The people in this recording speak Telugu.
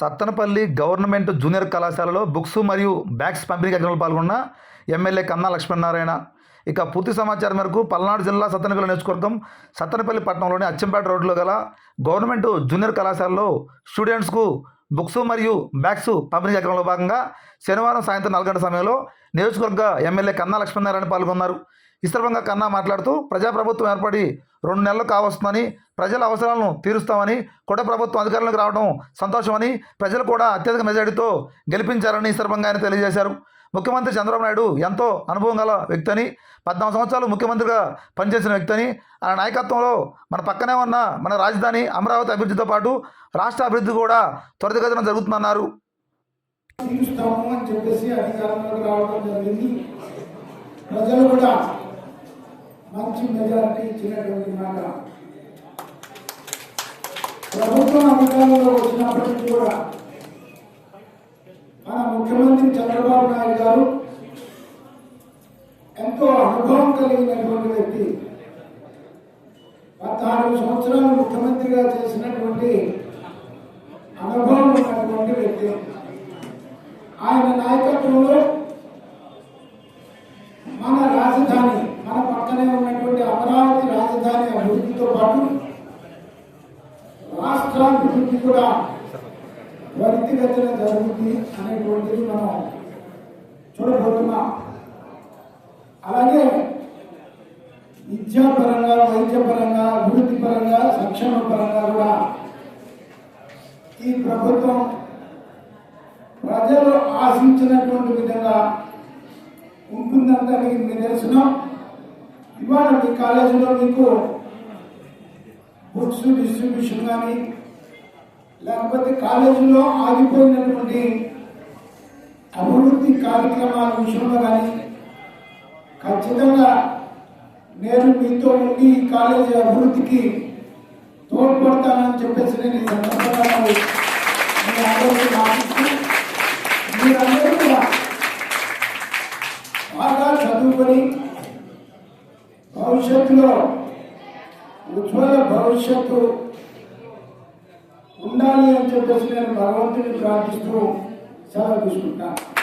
సత్తనపల్లి గవర్నమెంట్ జూనియర్ కళాశాలలో బుక్స్ మరియు బ్యాగ్స్ పంపిణీ కార్యక్రమంలో పాల్గొన్న ఎమ్మెల్యే కన్నా లక్ష్మీనారాయణ. ఇక పూర్తి సమాచారం మేరకు పల్నాడు జిల్లా సత్తనపల్లి నియోజకవర్గం సత్తనపల్లి పట్టణంలోని అచ్చంపేట రోడ్లో గల గవర్నమెంట్ జూనియర్ కళాశాలలో స్టూడెంట్స్కు బుక్స్ మరియు బ్యాగ్స్ పంపిణీ కార్యక్రమంలో భాగంగా శనివారం సాయంత్రం నాలుగు గంటల సమయంలో నియోజకవర్గ ఎమ్మెల్యే కన్నా లక్ష్మీనారాయణ పాల్గొన్నారు. ఈ సందర్భంగా కన్నా మాట్లాడుతూ ప్రజాప్రభుత్వం ఏర్పడి రెండు నెలలు కావస్తుందని ప్రజల అవసరాలను తీరుస్తామని కూడా ప్రభుత్వం అధికారంలోకి రావడం సంతోషమని ప్రజలు కూడా అత్యధిక మెజారిటీతో గెలిపించారని సందర్భంగా ఆయన తెలియజేశారు. ముఖ్యమంత్రి చంద్రబాబు నాయుడు ఎంతో అనుభవం గల వ్యక్తి అని పద్నాలుగు సంవత్సరాలు ముఖ్యమంత్రిగా పనిచేసిన వ్యక్తి అని ఆయన నాయకత్వంలో మన పక్కనే ఉన్న మన రాజధాని అమరావతి అభివృద్ధితో పాటు రాష్ట్ర అభివృద్ధి కూడా త్వరితగతిన జరుగుతుందన్నారు. తీరుస్తాము అని చెప్పేసి అధికారంలోకి రావడం జరిగింది. ప్రజలు కూడా మంచి మెజారిటీ ఇచ్చినటువంటి మాట. ప్రభుత్వం అధికారంలో వచ్చినప్పటికీ కూడా మన ముఖ్యమంత్రి చంద్రబాబు నాయుడు గారు ఎంతో అనుభవం కలిగినటువంటి వ్యక్తి. పద్నాలుగు సంవత్సరాలు ముఖ్యమంత్రిగా చేసినటువంటి అనుభవం ఉన్నటువంటి వ్యక్తి. ఆయన నాయకత్వంలో మన రాజధాని మన పక్కనే ఉన్నటువంటి అమరావతి రాజధాని అభివృద్ధితో పాటు రాష్ట్రాభివృద్ధి కూడా త్వరితగతిన జరుగుతుంది అనేటువంటిది మనం చూడబోతున్నాం. అలాగే విద్యాపరంగా వైద్యపరంగా అభివృద్ధి పరంగా సంక్షేమ పరంగా కూడా ఈ ప్రభుత్వం ప్రజలు ఆశించినటువంటి విధంగా ఉంటుందని దానికి నిదర్శనం ఇవాళ మీ కాలేజీలో మీకు బుక్స్ డిస్ట్రిబ్యూషన్ కానీ లేకపోతే కాలేజీలో ఆగిపోయినటువంటి అభివృద్ధి కార్యక్రమాల విషయంలో కానీ ఖచ్చితంగా నేను మీతో ఉండి ఈ కాలేజీ అభివృద్ధికి తోడ్పడతానని చెప్పేసి నేను ఈ సందర్భంగా మీరందరూ కూడా బాగా చదువుకొని భవిష్యత్తులో ఉజ్వల భవిష్యత్తు ఉండాలి అని చెప్పేసి నేను భగవంతుని ప్రార్థిస్తూ సెలవు తీసుకుంటాను